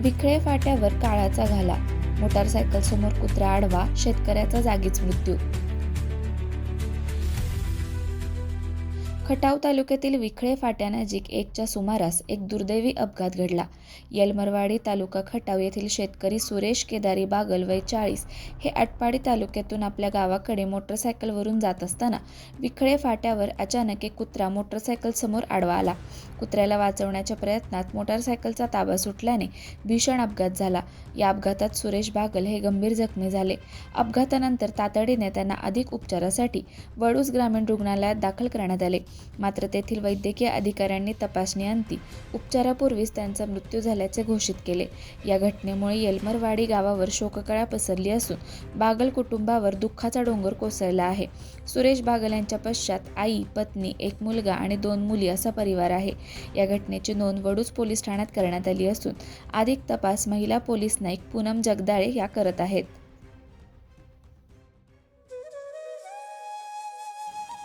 विखळे फाट्यावर काळाचा घाला. मोटारसायकल समोर कुत्रा आडवा शेतकऱ्याचा जागीच मृत्यू खटाव तालुक्यातील विखळे फाट्यानजीक एकच्या सुमारास एक दुर्दैवी अपघात घडला. येलमरवाडी तालुका खटाव येथील शेतकरी सुरेश केदारी बागल वय चाळीस हे आटपाडी तालुक्यातून आपल्या गावाकडे मोटरसायकलवरून जात असताना विखळे फाट्यावर अचानक एक कुत्रा मोटरसायकल समोर आडवा आला. कुत्र्याला वाचवण्याच्या प्रयत्नात मोटारसायकलचा ताबा सुटल्याने भीषण अपघात झाला. या अपघातात सुरेश बागल हे गंभीर जखमी झाले. अपघातानंतर तातडीने त्यांना अधिक उपचारासाठी वडूस ग्रामीण रुग्णालयात दाखल करण्यात आले. मात्र तेथील वैद्यकीय अधिकाऱ्यांनी तपासणीअंती उपचारापूर्वीच त्यांचा मृत्यू झाल्याचे घोषित केले. या घटनेमुळे येलमरवाडी गावावर शोककळा पसरली असून बागल कुटुंबावर दुःखाचा डोंगर कोसळला आहे. सुरेश बागल यांच्या पश्चात आई पत्नी एक मुलगा आणि दोन मुली असा परिवार आहे. या घटनेची नोंद वडूज पोलीस ठाण्यात करण्यात आली असून अधिक तपास महिला पोलीस नाईक पूनम जगदाळे या करत आहेत.